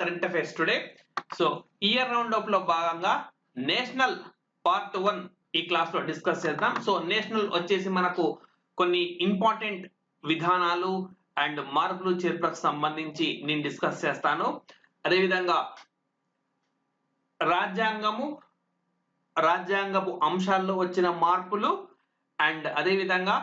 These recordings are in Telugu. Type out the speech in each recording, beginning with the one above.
Current affairs today. So year round అప్లో భాగంగా నేషనల్ పార్ట్ వన్ ఈ క్లాస్లో డిస్కస్ చేద్దాం. సో నేషనల్ వచ్చేసి మనకు కొన్ని ఇంపార్టెంట్ విధానాలు అండ్ మార్పులు చేర్పులకు సంబంధించి నేను డిస్కస్ చేస్తాను. అదేవిధంగా రాజ్యాంగము రాజ్యాంగపు అంశాల్లో వచ్చిన మార్పులు అండ్ అదేవిధంగా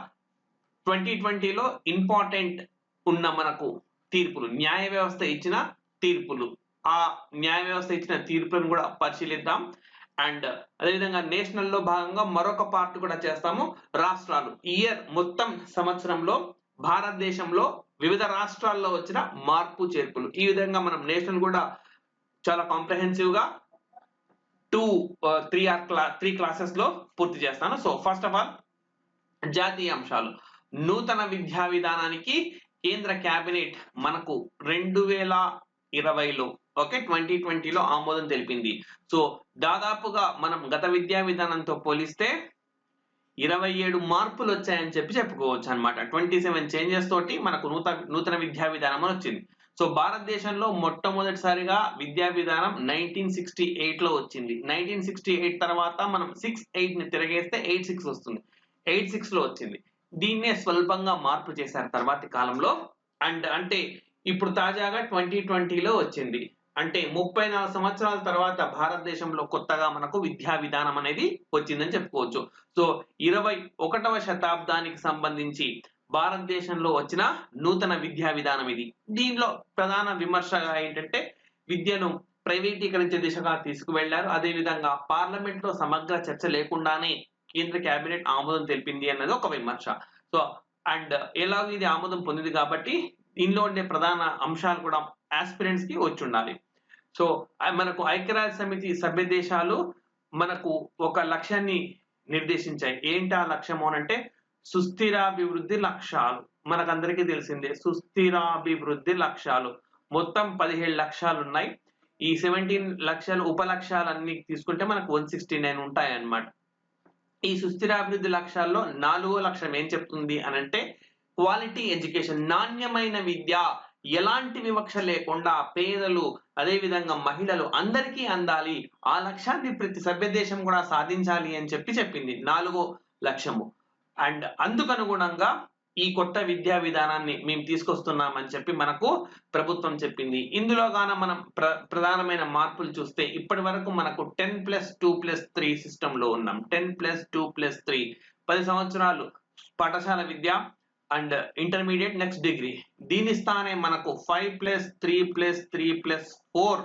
ట్వంటీ ట్వంటీలో ఇంపార్టెంట్ ఉన్న మనకు తీర్పులు న్యాయ వ్యవస్థ ఇచ్చిన తీర్పులు. ఆ న్యాయ వ్యవస్థ ఇచ్చిన తీర్పులను కూడా పరిశీలిద్దాం. అండ్ అదేవిధంగా నేషనల్లో భాగంగా మరొక పార్ట్ కూడా చేస్తాము. రాష్ట్రాలు. ఇయర్ మొత్తం సంవత్సరంలో భారతదేశంలో వివిధ రాష్ట్రాల్లో వచ్చిన మార్పు చేర్పులు. ఈ విధంగా మనం నేషనల్ కూడా చాలా కాంప్రహెన్సివ్గా టూ త్రీ ఆర్ క్లా త్రీ క్లాసెస్లో పూర్తి చేస్తాను. సో ఫస్ట్ ఆఫ్ ఆల్ జాతీయ అంశాలు నూతన విద్యా విధానానికి కేంద్ర కేబినెట్ మనకు రెండు వేల ఇరవైలో. ఓకే ట్వంటీ ట్వంటీలో ఆమోదం తెలిపింది. సో దాదాపుగా మనం గత విద్యా విధానంతో పోలిస్తే ఇరవై ఏడు మార్పులు వచ్చాయని చెప్పి చెప్పుకోవచ్చు అనమాట ట్వంటీ సెవెన్ చేంజెస్ తోటి మనకు నూతన నూతన విద్యా విధానం అని వచ్చింది. సో భారతదేశంలో మొట్టమొదటిసారిగా విద్యా విధానం నైన్టీన్ సిక్స్టీ ఎయిట్లో వచ్చింది. నైన్టీన్ సిక్స్టీ ఎయిట్ తర్వాత మనం సిక్స్ ఎయిట్ని తిరగేస్తే ఎయిట్ సిక్స్ వస్తుంది. ఎయిట్ సిక్స్లో వచ్చింది. దీన్నే స్వల్పంగా మార్పు చేశారు తర్వాతి కాలంలో. అండ్ అంటే ఇప్పుడు తాజాగా ట్వంటీ ట్వంటీలో వచ్చింది. అంటే ముప్పై నాలుగు సంవత్సరాల తర్వాత భారతదేశంలో కొత్తగా మనకు విద్యా విధానం అనేది వచ్చిందని చెప్పుకోవచ్చు. సో ఇరవై ఒకటవ శతాబ్దానికి సంబంధించి భారతదేశంలో వచ్చిన నూతన విద్యా విధానం ఇది. దీనిలో ప్రధాన విమర్శగా ఏంటంటే విద్యను ప్రైవేటీకరించే దిశగా తీసుకువెళ్ళారు. అదేవిధంగా పార్లమెంట్లో సమగ్ర చర్చ లేకుండానే కేంద్ర కేబినెట్ ఆమోదం తెలిపింది అన్నది ఒక విమర్శ. సో అండ్ ఎలాగో ఇది ఆమోదం పొందింది కాబట్టి ఇందులో ఉండే ప్రధాన అంశాలు కూడా ఆస్పిరెంట్స్కి వచ్చి ఉండాలి. సో మనకు ఐక్యరాజ్య సమితి సభ్య దేశాలు మనకు ఒక లక్ష్యాన్ని నిర్దేశించాయి. ఏంటి ఆ లక్ష్యము అంటే సుస్థిరాభివృద్ధి లక్ష్యాలు. మనకందరికీ తెలిసిందే సుస్థిరాభివృద్ధి లక్ష్యాలు. మొత్తం పదిహేడు లక్ష్యాలు ఉన్నాయి. ఈ సెవెంటీన్ లక్షలు ఉప లక్ష్యాలన్నీ తీసుకుంటే మనకు వన్ సిక్స్టీ నైన్ ఉంటాయన్నమాట. ఈ సుస్థిరాభివృద్ధి లక్ష్యాల్లో నాలుగో లక్ష్యం ఏం చెప్తుంది అని అంటే క్వాలిటీ ఎడ్యుకేషన్ నాణ్యమైన విద్య ఎలాంటి వివక్ష లేకుండా పేదలు అదే విధంగా మహిళలు అందరికీ అందాలి. ఆ లక్ష్యాన్ని ప్రతి సభ్య దేశం కూడా సాధించాలి అని చెప్పి చెప్పింది నాలుగో లక్ష్యము. అండ్ అందుకనుగుణంగా ఈ కొత్త విద్యా విధానాన్ని మేము తీసుకొస్తున్నామని చెప్పి మనకు ప్రభుత్వం చెప్పింది. ఇందులో గాన మనం ప్ర ప్రధానమైన మార్పులు చూస్తే ఇప్పటి వరకు మనకు ten plus two plus three సిస్టంలో ఉన్నాం. Ten plus two plus three. పది సంవత్సరాలు పాఠశాల విద్య అండ్ ఇంటర్మీడియట్ నెక్స్ట్ డిగ్రీ. దీని స్థానే మనకు five plus three plus three plus four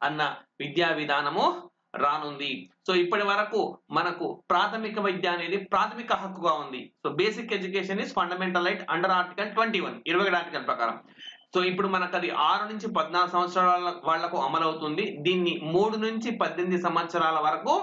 అన్న విద్యా విధానము రానుంది. సో ఇప్పటి వరకు మనకు ప్రాథమిక విద్య అనేది ప్రాథమిక హక్కుగా ఉంది. So basic education is fundamental right under article twenty one ఇరవై ఆర్టికల్ ప్రకారం. సో ఇప్పుడు మనకు అది ఆరు నుంచి పద్నాలుగు సంవత్సరాల వాళ్ళకు అమలు అవుతుంది. దీన్ని మూడు నుంచి పద్దెనిమిది సంవత్సరాల వరకు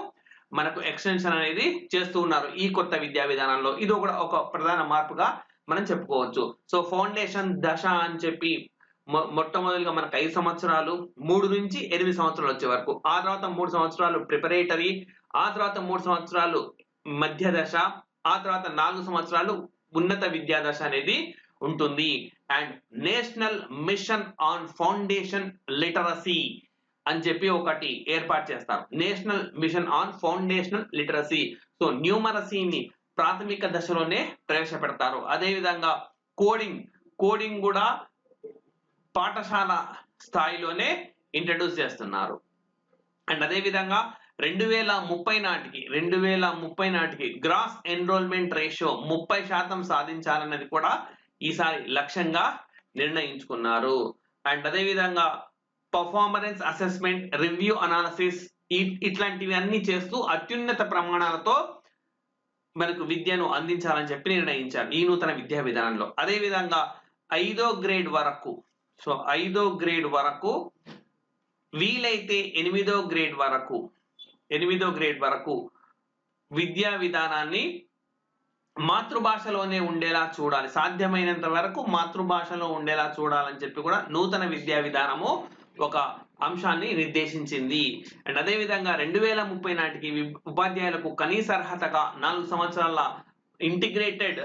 మనకు ఎక్స్టెన్షన్ అనేది చేస్తూ ఉన్నారు ఈ కొత్త విద్యా విధానంలో. ఇది ఒక ఒక ప్రధాన మార్పుగా మనం చెప్పుకోవచ్చు. సో ఫౌండేషన్ దశ అని చెప్పి మొట్టమొదటిగా మనకు ఐదు సంవత్సరాలు మూడు నుంచి ఎనిమిది సంవత్సరాలు వచ్చే వరకు. ఆ తర్వాత మూడు సంవత్సరాలు ప్రిపరేటరీ ఆ తర్వాత మూడు సంవత్సరాలు మధ్య దశ ఆ తర్వాత నాలుగు సంవత్సరాలు ఉన్నత విద్యా దశ అనేది ఉంటుంది. And national mission on foundation literacy అని చెప్పి ఒకటి ఏర్పాటు చేస్తారు. National mission on foundational literacy. So న్యూమరసీని ప్రాథమిక దశలోనే ప్రవేశపెడతారు. అదేవిధంగా కోడింగ్ కోడింగ్ కూడా పాఠశాల స్థాయిలోనే ఇంట్రడ్యూస్ చేస్తున్నారు. అండ్ అదేవిధంగా రెండు వేల ముప్పై నాటికి రెండు వేల ముప్పై నాటికి గ్రాస్ ఎన్రోల్మెంట్ రేషియో ముప్పై శాతం సాధించాలన్నది కూడా ఈసారి లక్ష్యంగా నిర్ణయించుకున్నారు. అండ్ అదేవిధంగా పర్ఫార్మరెన్స్ అసెస్మెంట్ రివ్యూ అనాలసిస్ ఇట్లాంటివి అన్ని చేస్తూ అత్యున్నత ప్రమాణాలతో మనకు విద్యను అందించాలని చెప్పి నిర్ణయించారు ఈ నూతన విద్యా విధానంలో. అదే విధంగా ఐదో గ్రేడ్ వరకు సో ఐదో గ్రేడ్ వరకు వీలైతే ఎనిమిదో గ్రేడ్ వరకు ఎనిమిదో గ్రేడ్ వరకు విద్యా విధానాన్ని మాతృభాషలోనే ఉండేలా చూడాలి. సాధ్యమైనంత వరకు మాతృభాషలో ఉండేలా చూడాలని చెప్పి కూడా నూతన విద్యా విధానము ఒక అంశాన్ని నిర్దేశించింది. అండ్ అదే విధంగా రెండు వేల ముప్పై నాటికి ఉపాధ్యాయులకు కనీస అర్హతగా నాలుగు సంవత్సరాల ఇంటిగ్రేటెడ్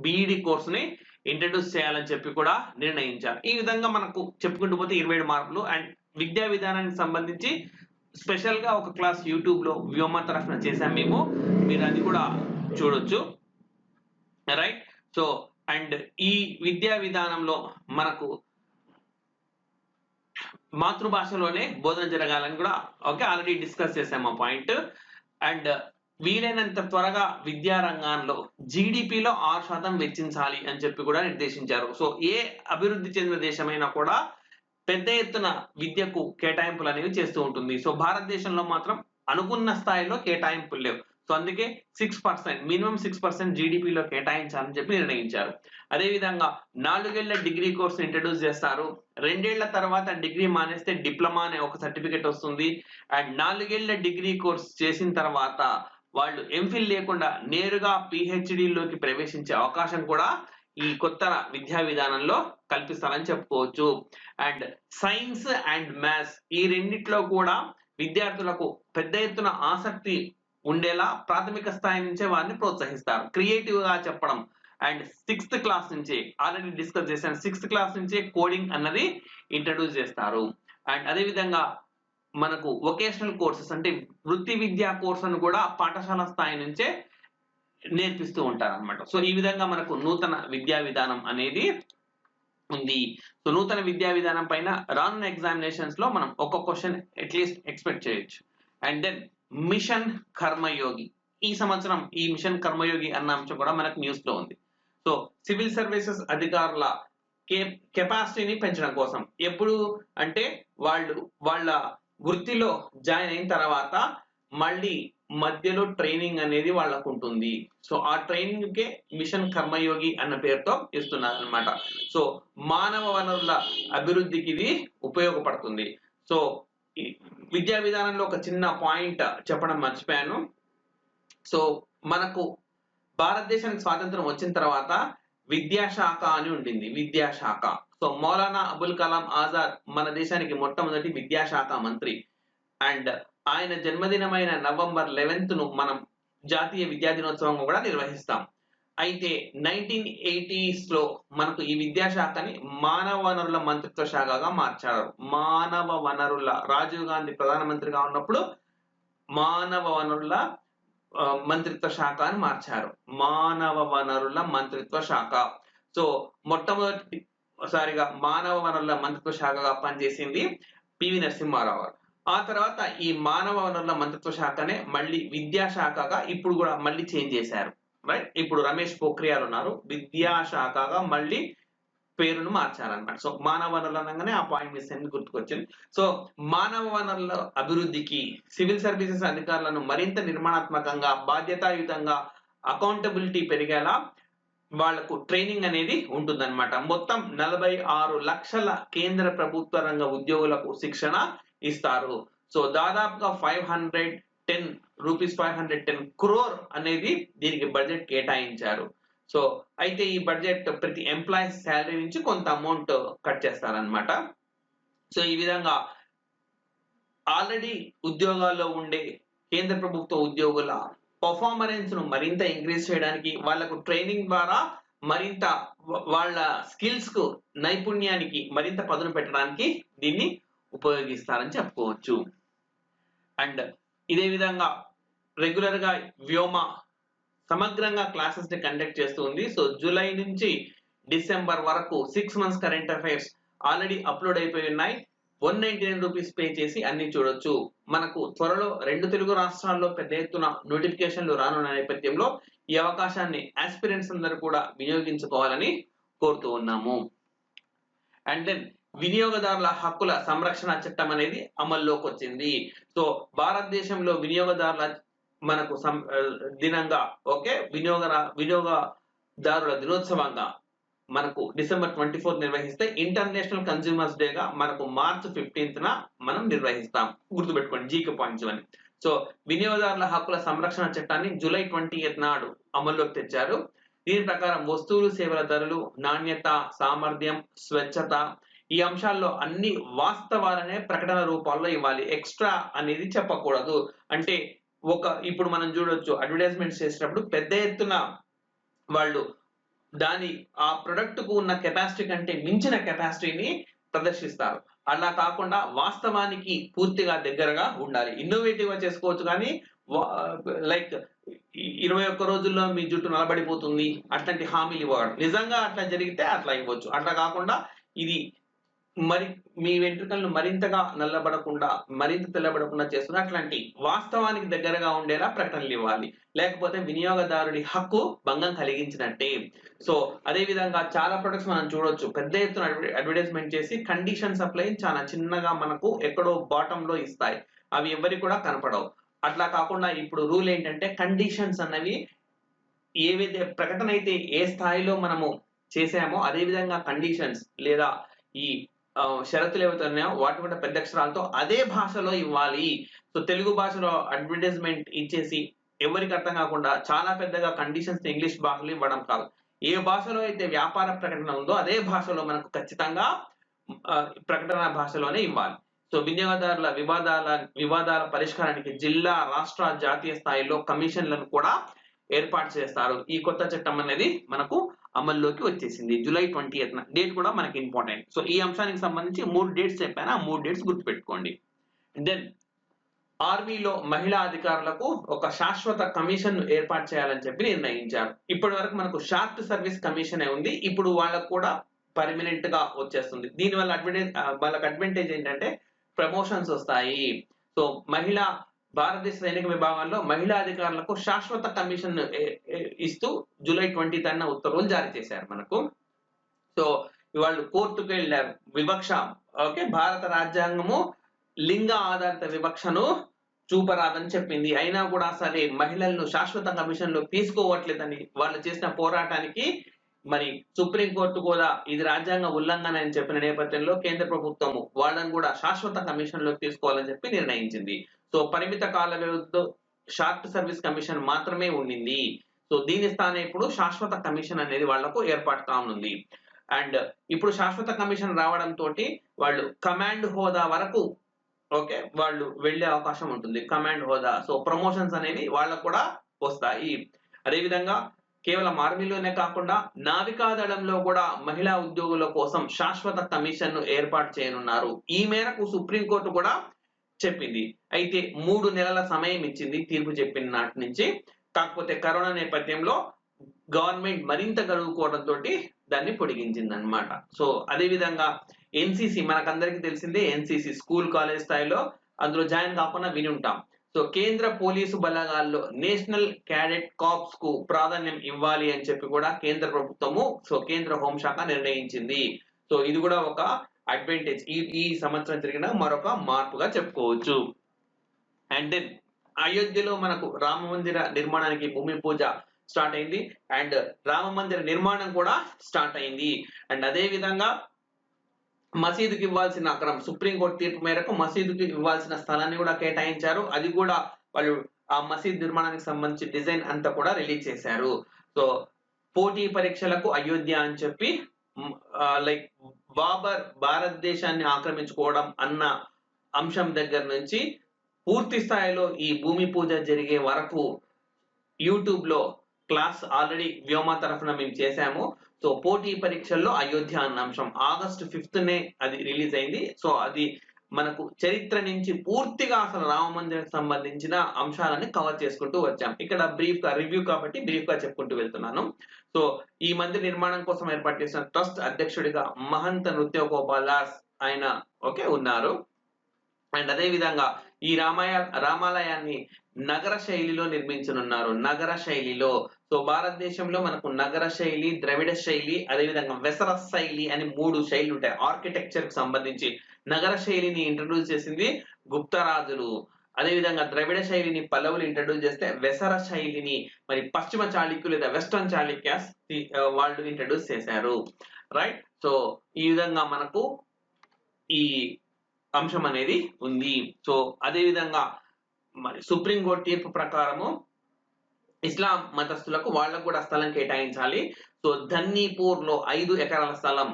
బీఈడి కోర్సుని ఇంట్రడ్యూస్ చేయాలని చెప్పి కూడా నిర్ణయించారు. ఈ విధంగా మనకు చెప్పుకుంటూ పోతే ఇరవై ఏడు మార్కులు అండ్ విద్యా విధానానికి సంబంధించి స్పెషల్గా ఒక క్లాస్ యూట్యూబ్లో వ్యోమ తరఫున చేసాం మేము. మీరు అది కూడా చూడొచ్చు. రైట్? సో అండ్ ఈ విద్యా విధానంలో మనకు మాతృభాషలోనే బోధన జరగాలని కూడా ఓకే ఆల్రెడీ డిస్కస్ చేసాము ఆ పాయింట్ అండ్ వీలైనంత త్వరగా విద్యా రంగంలో జీడిపిలో ఆరు శాతం వెచ్చించాలి అని చెప్పి కూడా నిర్దేశించారు. సో ఏ అభివృద్ధి చెందిన దేశమైనా కూడా పెద్ద ఎత్తున విద్యకు కేటాయింపులు అనేవి చేస్తూ ఉంటుంది. సో భారతదేశంలో మాత్రం అనుకున్న స్థాయిలో కేటాయింపులు లేవు. సో అందుకే six percent minimum six percent జీడిపిలో కేటాయించాలని చెప్పి నిర్ణయించారు. అదేవిధంగా నాలుగేళ్ళ డిగ్రీ కోర్స్ ఇంట్రడ్యూస్ చేస్తారు. రెండేళ్ళ తర్వాత డిగ్రీ మానేస్తే డిప్లొమా అనే ఒక సర్టిఫికేట్ వస్తుంది. అండ్ నాలుగేళ్ళ డిగ్రీ కోర్స్ చేసిన తర్వాత వాళ్ళు ఎంఫిల్ లేకుండా నేరుగా పిహెచ్డిలోకి ప్రవేశించే అవకాశం కూడా ఈ కొత్త విద్యా విధానంలో కల్పిస్తారని చెప్పుకోవచ్చు. అండ్ సైన్స్ అండ్ మ్యాథ్స్ ఈ రెండిట్లో కూడా విద్యార్థులకు పెద్ద ఎత్తున ఆసక్తి ఉండేలా ప్రాథమిక స్థాయి నుంచే వారిని ప్రోత్సహిస్తారు. క్రియేటివ్గా చెప్పడం. అండ్ సిక్స్త్ క్లాస్ నుంచి ఆల్రెడీ డిస్కస్ చేశాను. సిక్స్త్ క్లాస్ నుంచే కోడింగ్ అన్నది ఇంట్రడ్యూస్ చేస్తారు. అండ్ అదే విధంగా మనకు వొకేషనల్ కోర్సెస్ అంటే వృత్తి విద్యా కోర్సును కూడా పాఠశాల స్థాయి నుంచే నేర్పిస్తూ ఉంటారు అనమాట సో ఈ విధంగా మనకు నూతన విద్యా విధానం అనేది ఉంది. సో నూతన విద్యా విధానం పైన రానున్న ఎగ్జామినేషన్స్లో మనం ఒక క్వశ్చన్ అట్లీస్ట్ ఎక్స్పెక్ట్ చేయొచ్చు. And then mission Karmayogi. ఈ సంవత్సరం ఈ మిషన్ కర్మయోగి అన్న అంశం కూడా మనకు న్యూస్లో ఉంది. సో సివిల్ సర్వీసెస్ అధికారుల కే కెపాసిటీని పెంచడం కోసం ఎప్పుడు అంటే వాళ్ళు వాళ్ళ వృత్తిలో జాయిన్ అయిన తర్వాత మళ్ళీ మధ్యలో ట్రైనింగ్ అనేది వాళ్ళకు ఉంటుంది. సో ఆ ట్రైనింగ్ కే మిషన్ కర్మయోగి అన్న పేరుతో ఇస్తున్నారు అనమాట సో మానవ వనరుల అభివృద్ధికి ఇది ఉపయోగపడుతుంది. సో విద్యా విధానంలో ఒక చిన్న పాయింట్ చెప్పడం మర్చిపోయాను. సో మనకు భారతదేశానికి స్వాతంత్రం వచ్చిన తర్వాత విద్యాశాఖ అని ఉండింది విద్యాశాఖ. సో మౌలానా అబుల్ కలాం ఆజాద్ మన దేశానికి మొట్టమొదటి విద్యాశాఖ మంత్రి. అండ్ ఆయన జన్మదినమైన నవంబర్ లెవెన్త్ను మనం జాతీయ విద్యా దినోత్సవం కూడా నిర్వహిస్తాం. అయితే నైన్టీన్ ఎయిటీస్లో మనకు ఈ విద్యాశాఖని మానవ వనరుల మంత్రిత్వ శాఖగా మార్చారు. మానవ వనరుల రాజీవ్ గాంధీ ప్రధానమంత్రిగా ఉన్నప్పుడు మానవ వనరుల మంత్రిత్వ శాఖ అని మార్చారు. మానవ వనరుల మంత్రిత్వ శాఖ. సో మొట్టమొదటి సారిగా మానవ వనరుల మంత్రిత్వ శాఖగా పనిచేసింది పివి నరసింహారావు. గారు ఆ తర్వాత ఈ మానవ వనరుల మంత్రిత్వ శాఖనే మళ్ళీ విద్యాశాఖగా ఇప్పుడు కూడా మళ్ళీ చేంజ్ చేశారు. రైట్ ఇప్పుడు రమేష్ పోఖ్రియాల్ ఉన్నారు విద్యాశాఖగా మళ్ళీ పేరును మార్చారనమాట సో మానవ వనరులు అనగానే ఆ పాయింట్ మిస్ అయింది గుర్తుకొచ్చింది. సో మానవ వనరుల అభివృద్ధికి సివిల్ సర్వీసెస్ అధికారులను మరింత నిర్మాణాత్మకంగా బాధ్యతాయుతంగా అకౌంటబిలిటీ పెరిగేలా వాళ్ళకు ట్రైనింగ్ అనేది ఉంటుందన్నమాట. మొత్తం నలభై ఆరు లక్షల కేంద్ర ప్రభుత్వ రంగ ఉద్యోగులకు శిక్షణ ఇస్తారు. సో దాదాపుగా five hundred ten rupees five hundred ten crore అనేది దీనికి బడ్జెట్ కేటాయించారు. సో అయితే ఈ బడ్జెట్ ప్రతి ఎంప్లాయీస్ శాలరీ నుంచి కొంత అమౌంట్ కట్ చేస్తారనమాట సో ఈ విధంగా ఆల్రెడీ ఉద్యోగాల్లో ఉండే కేంద్ర ప్రభుత్వ ఉద్యోగుల పర్ఫార్మెన్స్ను మరింత ఇంక్రీజ్ చేయడానికి వాళ్ళకు ట్రైనింగ్ ద్వారా మరింత వాళ్ళ స్కిల్స్కు నైపుణ్యానికి మరింత పదును పెట్టడానికి దీన్ని ఉపయోగిస్తారని చెప్పుకోవచ్చు. అండ్ ఇదే విధంగా రెగ్యులర్గా వ్యోమ సమగ్రంగా క్లాసెస్ని కండక్ట్ చేస్తుంది సో జూలై నుంచి డిసెంబర్ వరకు six months current affairs already upload అయిపోయి ఉన్నాయి. One ninety nine rupees pay చేసి అన్ని చూడొచ్చు. మనకు త్వరలో రెండు తెలుగు రాష్ట్రాల్లో పెద్ద ఎత్తున నోటిఫికేషన్లు రానున్న నేపథ్యంలో ఈ అవకాశాన్ని ఆస్పిరెంట్స్ అందరూ కూడా వినియోగించుకోవాలని కోరుతూ ఉన్నాము. అండ్ దెన్ వినియోగదారుల హక్కుల సంరక్షణ చట్టం అనేది అమల్లోకి వచ్చింది సో భారతదేశంలో వినియోగదారుల మనకు దినంగా ఓకే వినియోగ వినియోగదారుల దినోత్సవంగా మనకు డిసెంబర్ ట్వంటీ ఫోర్త్ నిర్వహిస్తే ఇంటర్నేషనల్ కన్స్యూమర్స్ డేగా మనకు మార్చ్ ఫిఫ్టీన్త్ న మనం నిర్వహిస్తాం. గుర్తుపెట్టుకోండి జీకే పాయింట్స్ అని సో వినియోగదారుల హక్కుల సంరక్షణ చట్టాన్ని జూలై ట్వంటీ నాడు అమల్లోకి తెచ్చారు. దీని ప్రకారం వస్తువులు సేవల ధరలు నాణ్యత సామర్థ్యం స్వచ్ఛత ఈ అంశాల్లో అన్ని వాస్తవాలనే ప్రకటన రూపాల్లో ఇవ్వాలి. ఎక్స్ట్రా అనేది చెప్పకూడదు. అంటే ఒక ఇప్పుడు మనం చూడొచ్చు అడ్వర్టైజ్మెంట్స్ చేసినప్పుడు పెద్ద ఎత్తున వాళ్ళు దాని ఆ ప్రొడక్ట్కు ఉన్న కెపాసిటీ కంటే మించిన కెపాసిటీని ప్రదర్శిస్తారు. అలా కాకుండా వాస్తవానికి పూర్తిగా దగ్గరగా ఉండాలి. ఇన్నోవేటివ్గా చేసుకోవచ్చు కానీ లైక్ ఇరవై ఒక్క రోజుల్లో మీ జుట్టు నలబడిపోతుంది అట్లాంటి హామీలు ఇవ్వడం. నిజంగా అట్లా జరిగితే అట్లా ఇవ్వచ్చు. అట్లా కాకుండా ఇది మరి మీ వెంట్రుకలను మరింతగా నల్లబడకుండా మరింత తెల్లబడకుండా చేస్తున్న అట్లాంటి వాస్తవానికి దగ్గరగా ఉండేలా ప్రకటనలు ఇవ్వాలి. లేకపోతే వినియోగదారుడి హక్కు భంగం కలిగించినట్టే. సో అదే విధంగా చాలా ప్రొడక్ట్స్ మనం చూడొచ్చు. పెద్ద ఎత్తున అడ్వర్టైజ్మెంట్ చేసి కండిషన్ సప్లై చాలా చిన్నగా మనకు ఎక్కడో బాటమ్లో ఇస్తాయి. అవి ఎవరికి కూడా కనపడవు. అట్లా కాకుండా ఇప్పుడు రూల్ ఏంటంటే కండిషన్స్ అన్నవి ఏవైతే ప్రకటన అయితే ఏ స్థాయిలో మనము చేసామో అదే విధంగా కండిషన్స్ లేదా ఈ షరతులు ఏవైతే ఉన్నాయో వాటి కూడా పెద్ద అక్షరాలతో అదే భాషలో ఇవ్వాలి. సో తెలుగు భాషలో అడ్వర్టైజ్మెంట్ ఇచ్చేసి ఎవరికి అర్థం కాకుండా చాలా పెద్దగా కండిషన్స్ ఇంగ్లీష్ భాషలో ఇవ్వడం కాదు. ఏ భాషలో అయితే వ్యాపార ప్రకటన ఉందో అదే భాషలో మనకు ఖచ్చితంగా ప్రకటన భాషలోనే ఇవ్వాలి. సో వినియోగదారుల వివాదాల వివాదాల పరిష్కారానికి జిల్లా రాష్ట్ర జాతీయ స్థాయిలో కమిషన్లను కూడా ఏర్పాటు చేస్తారు. ఈ కొత్త చట్టం అనేది మనకు అమల్లోకి వచ్చేసింది. జూలై ట్వంటీ డేట్ కూడా మనకి ఇంపార్టెంట్. సో ఈ అంశానికి సంబంధించి మూడు డేట్స్ చెప్పాను. ఆ మూడు డేట్స్ గుర్తుపెట్టుకోండి. దెన్ ఆర్మీలో మహిళా అధికారులకు ఒక శాశ్వత కమిషన్ ఏర్పాటు చేయాలని చెప్పి నిర్ణయించారు. ఇప్పటి వరకు మనకు షార్ట్ సర్వీస్ కమిషన్ ఉంది. ఇప్పుడు వాళ్ళకు కూడా పర్మనెంట్గా వచ్చేస్తుంది. దీనివల్ల అడ్వాంటేజ్ వాళ్ళకి అడ్వాంటేజ్ ఏంటంటే ప్రమోషన్స్ వస్తాయి. సో మహిళా భారతదేశ సైనిక విభాగంలో మహిళా అధికారులకు శాశ్వత కమిషన్ ఇస్తూ జూలై ట్వంటీ తన ఉత్తర్వులు జారీ చేశారు మనకు. సో వాళ్ళు కోర్టుకు వెళ్ళారు వివక్ష ఓకే భారత రాజ్యాంగము లింగ ఆధారిత వివక్షను చూపరాదని చెప్పింది. అయినా కూడా సరే మహిళలను శాశ్వత కమిషన్లో తీసుకోవట్లేదని వాళ్ళు చేసిన పోరాటానికి మరి సుప్రీంకోర్టు కూడా ఇది రాజ్యాంగ ఉల్లంఘన అని చెప్పిన నేపథ్యంలో కేంద్ర ప్రభుత్వము వాళ్ళని కూడా శాశ్వత కమిషన్లోకి తీసుకోవాలని చెప్పి నిర్ణయించింది. సో పరిమిత కాల వ్యవధితో షార్ట్ సర్వీస్ కమిషన్ మాత్రమే ఉండింది. సో దీని స్థానం ఇప్పుడు శాశ్వత కమిషన్ అనేది వాళ్ళకు ఏర్పాటు కానుంది అండ్ ఇప్పుడు శాశ్వత కమిషన్ రావడం తోటి వాళ్ళు కమాండ్ హోదా వరకు ఓకే వాళ్ళు వెళ్ళే అవకాశం ఉంటుంది. కమాండ్ హోదా సో ప్రమోషన్స్ అనేవి వాళ్ళకు కూడా వస్తాయి. అదేవిధంగా కేవలం ఆర్మీలోనే కాకుండా నావికాదళంలో కూడా మహిళా ఉద్యోగుల కోసం శాశ్వత కమిషన్ను ఏర్పాటు చేయనున్నారు. ఈ మేరకు సుప్రీంకోర్టు కూడా చెప్పింది. అయితే మూడు నెలల సమయం ఇచ్చింది తీర్పు చెప్పిన నాటి నుంచి. కాకపోతే కరోనా నేపథ్యంలో గవర్నమెంట్ మరింత గడువుకోవడంతో దాన్ని పొడిగించింది అనమాట సో అదేవిధంగా ఎన్సిసి మనకందరికి తెలిసిందే ఎన్సిసి స్కూల్ కాలేజ్ స్థాయిలో అందులో జాయిన్ కాకుండా విని ఉంటాం. సో కేంద్ర పోలీసు బలగాల్లో నేషనల్ క్యాడెట్ కాప్స్కు ప్రాధాన్యం ఇవ్వాలి అని చెప్పి కూడా కేంద్ర ప్రభుత్వము సో కేంద్ర హోంశాఖ నిర్ణయించింది. సో ఇది కూడా ఒక అడ్వాంటేజ్ ఈ ఈ సంవత్సరం జరిగిన మరొక మార్పుగా చెప్పుకోవచ్చు. అండ్ దెన్ అయోధ్యలో మనకు రామ మందిర నిర్మాణానికి భూమి పూజ స్టార్ట్ అయింది. అండ్ రామ మందిర నిర్మాణం కూడా స్టార్ట్ అయింది. అండ్ అదే విధంగా మసీదుకి ఇవ్వాల్సిన అక్రమం సుప్రీంకోర్టు తీర్పు మేరకు మసీదుకి ఇవ్వాల్సిన స్థలాన్ని కూడా కేటాయించారు. అది కూడా వాళ్ళు ఆ మసీద్ నిర్మాణానికి సంబంధించి డిజైన్ అంతా కూడా రిలీజ్ చేశారు. సో పోటీ పరీక్షలకు అయోధ్య అని చెప్పి లైక్ బాబర్ భారతదేశాన్ని ఆక్రమించుకోవడం అన్న అంశం దగ్గర నుంచి పూర్తి స్థాయిలో ఈ భూమి పూజ జరిగే వరకు యూట్యూబ్లో క్లాస్ ఆల్రెడీ వ్యోమ తరఫున మేము చేశాము. సో పోటీ పరీక్షల్లో అయోధ్య అన్న అంశం ఆగస్ట్ ఫిఫ్త్ నే అది రిలీజ్ అయింది. సో అది మనకు చరిత్ర నుంచి పూర్తిగా అసలు రామ మందిరం సంబంధించిన అంశాలని కవర్ చేసుకుంటూ వచ్చాం. ఇక్కడ బ్రీఫ్గా రివ్యూ కాబట్టి బ్రీఫ్గా చెప్పుకుంటూ వెళ్తున్నాను. సో ఈ మందిర నిర్మాణం కోసం ఏర్పాటు చేసిన ట్రస్ట్ అధ్యక్షుడిగా మహంత నృత్య గోపాల్ దాస్ ఆయన ఓకే ఉన్నారు. అండ్ అదే విధంగా ఈ రామాయ రామాలయాన్ని నగర శైలిలో నిర్మించనున్నారు. నగర శైలిలో సో భారతదేశంలో మనకు నగర శైలి ద్రవిడ శైలి అదేవిధంగా వెసర శైలి అని మూడు శైలి ఉంటాయి ఆర్కిటెక్చర్కు సంబంధించి నగర శైలిని ఇంట్రడ్యూస్ చేసింది గుప్తరాజులు. అదేవిధంగా ద్రవిడ శైలిని పల్లవులు ఇంట్రడ్యూస్ చేస్తే వెసర శైలిని మరి పశ్చిమ చాళుక్యులు లేదా వెస్టర్న్ చాళుక్యాస్ వాళ్ళు ఇంట్రడ్యూస్ చేశారు. రైట్ సో ఈ విధంగా మనకు ఈ అంశం అనేది ఉంది. సో అదేవిధంగా మరి సుప్రీంకోర్టు తీర్పు ప్రకారము ఇస్లాం మతస్థులకు వాళ్ళకు కూడా స్థలం కేటాయించాలి. సో ధన్నీపూర్లో ఐదు ఎకరాల స్థలం.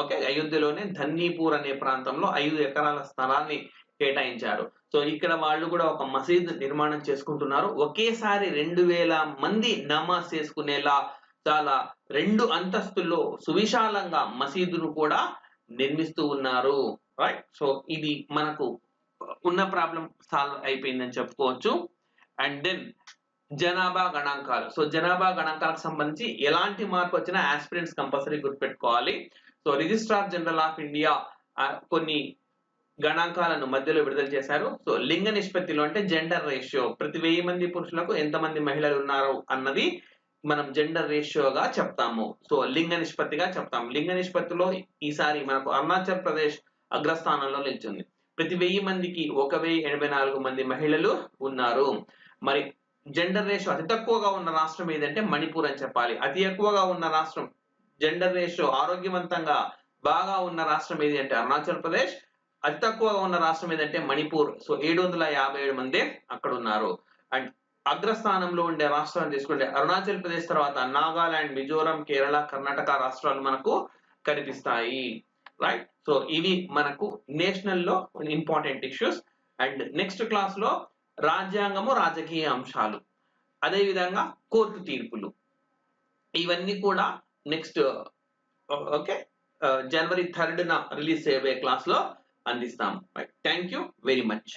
ఓకే అయోధ్యలోనే ధన్నీపూర్ అనే ప్రాంతంలో ఐదు ఎకరాల స్థలాన్ని కేటాయించారు. సో ఇక్కడ వాళ్ళు కూడా ఒక మసీద్ నిర్మాణం చేసుకుంటున్నారు. ఒకేసారి రెండు వేల మంది నమాజ్ చేసుకునేలా చాలా రెండు అంతస్తుల్లో సువిశాలంగా మసీదును కూడా నిర్మిస్తూ ఉన్నారు. రైట్ సో ఇది మనకు ఉన్న ప్రాబ్లం సాల్వ్ అయిపోయిందని చెప్పుకోవచ్చు. అండ్ దెన్ జనాభా గణాంకాలు. సో జనాభా గణాంకాలకు సంబంధించి ఎలాంటి మార్పు వచ్చినా ఆస్పిరెంట్స్ కంపల్సరీ గుర్తుపెట్టుకోవాలి. So registrar general of India కొన్ని గణాంకాలను మధ్యలో విడుదల చేశారు. సో లింగ నిష్పత్తిలో అంటే జెండర్ రేషియో ప్రతి వెయ్యి మంది పురుషులకు ఎంతమంది మహిళలు ఉన్నారు అన్నది మనం జెండర్ రేషియోగా చెప్తాము. సో లింగ నిష్పత్తిగా చెప్తాము. లింగ నిష్పత్తిలో ఈసారి మనకు అరుణాచల్ ప్రదేశ్ అగ్రస్థానంలో నిలిచింది. ప్రతి వెయ్యి మందికి ఒక వెయ్యి ఎనభై నాలుగు మంది మహిళలు ఉన్నారు. మరి జెండర్ రేషియో అతి తక్కువగా ఉన్న రాష్ట్రం ఏదంటే మణిపూర్ అని చెప్పాలి. అతి ఎక్కువగా ఉన్న రాష్ట్రం జెండర్ రేషియో ఆరోగ్యవంతంగా బాగా ఉన్న రాష్ట్రం ఏది అంటే అరుణాచల్ ప్రదేశ్. అతి తక్కువగా ఉన్న రాష్ట్రం ఏదంటే మణిపూర్. సో ఏడు వందల యాభై ఏడు మంది అక్కడ ఉన్నారు. అండ్ అగ్రస్థానంలో ఉండే రాష్ట్రాన్ని తీసుకుంటే అరుణాచల్ ప్రదేశ్ తర్వాత నాగాలాండ్ మిజోరం కేరళ కర్ణాటక రాష్ట్రాలు మనకు కనిపిస్తాయి. రైట్ సో ఇవి మనకు నేషనల్లో ఇంపార్టెంట్ ఇష్యూస్ అండ్ నెక్స్ట్ క్లాస్లో రాజ్యాంగము రాజకీయ అంశాలు అదే విధంగా కోర్టు తీర్పులు. ఇవన్నీ కూడా నెక్స్ట్ ఓకే జనవరి థర్డ్ న రిలీజ్ చేయబోయే క్లాస్లో అందిస్తాం. Thank you very much